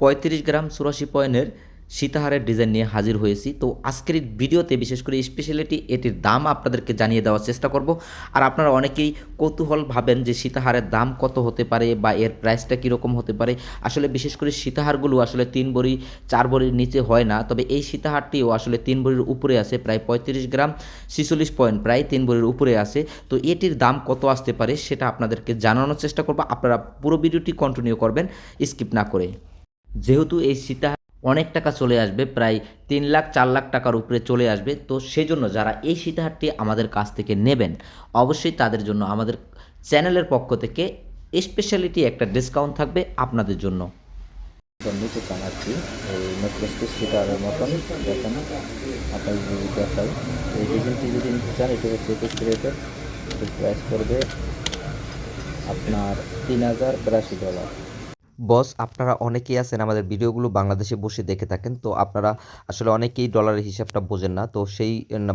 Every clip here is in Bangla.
পঁয়ত্রিশ গ্রাম চুরাশি পয়েন্টের সীতাহারের ডিজাইন নিয়ে হাজির হয়েছি। তো আজকের ভিডিওতে বিশেষ করে স্পেশালিটি এটির দাম আপনাদেরকে জানিয়ে দেওয়ার চেষ্টা করব। আর আপনারা অনেকেই কৌতূহল ভাবেন যে সীতাহারের দাম কত হতে পারে বা এর প্রাইসটা কীরকম হতে পারে। আসলে বিশেষ করে সীতাহারগুলো আসলে তিন বড়ি, চার বড়ির নিচে হয় না। তবে এই সীতাহারটিও আসলে তিন বড়ির উপরে আছে, প্রায় পঁয়ত্রিশ গ্রাম ছিচল্লিশ পয়েন্ট, প্রায় তিন বড়ির উপরে আছে। তো এটির দাম কত আসতে পারে সেটা আপনাদেরকে জানানোর চেষ্টা করব। আপনারা পুরো ভিডিওটি কন্টিনিউ করবেন স্কিপ না করে। যেহেতু এই সীতা অনেক টাকা চলে আসবে, প্রায় তিন লাখ, চার লাখ টাকার উপরে চলে আসবে, তো সেজন্য যারা এই সীতাহারটি আমাদের কাছ থেকে নেবেন, অবশ্যই তাদের জন্য আমাদের চ্যানেলের পক্ষ থেকে স্পেশালিটি একটা ডিসকাউন্ট থাকবে আপনাদের জন্য। নিতে এই মতন দেখেন আপনার যদি দেখাই এই ডিজাইনটি যদি নিতে চান এটা হচ্ছে একুশ রেটের প্রাইস করবে আপনার তিন হাজার বিরাশি ডলার। বস, আপনারা অনেকেই আছেন আমাদের ভিডিওগুলো বাংলাদেশে বসে দেখে থাকেন, তো আপনারা আসলে অনেকেই ডলারের হিসাবটা বোঝেন না, তো সেই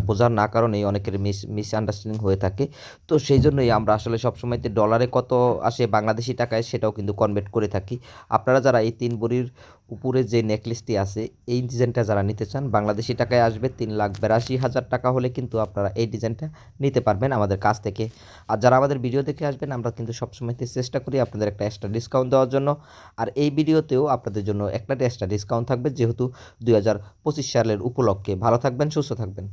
বোঝার না কারণেই অনেকের মিস মিসআন্ডারস্ট্যান্ডিং হয়ে থাকে, তো সেই জন্যই আমরা আসলে সবসময়তে ডলারে কত আসে বাংলাদেশি টাকায় সেটাও কিন্তু কনভার্ট করে থাকি। আপনারা যারা এই তিন বড়ির উপরে যে নেকলেসটি আছে, এই ডিজাইনটা যারা নিতে চান, বাংলাদেশি টাকায় আসবে তিন লাখ বিরাশি হাজার টাকা হলে কিন্তু আপনারা এই ডিজাইনটা নিতে পারবেন আমাদের কাছ থেকে। আর যারা আমাদের ভিডিও দেখে আসবেন, আমরা কিন্তু সবসময়তে চেষ্টা করি আপনাদের একটা এক্সট্রা ডিসকাউন্ট দেওয়ার জন্য। আর এই ভিডিওতেও আপনাদের জন্য একটা এক্সট্রা ডিসকাউন্ট থাকবে, যেহেতু দুই হাজার পঁচিশ সালের উপলক্ষে। ভালো থাকবেন, সুস্থ থাকবেন।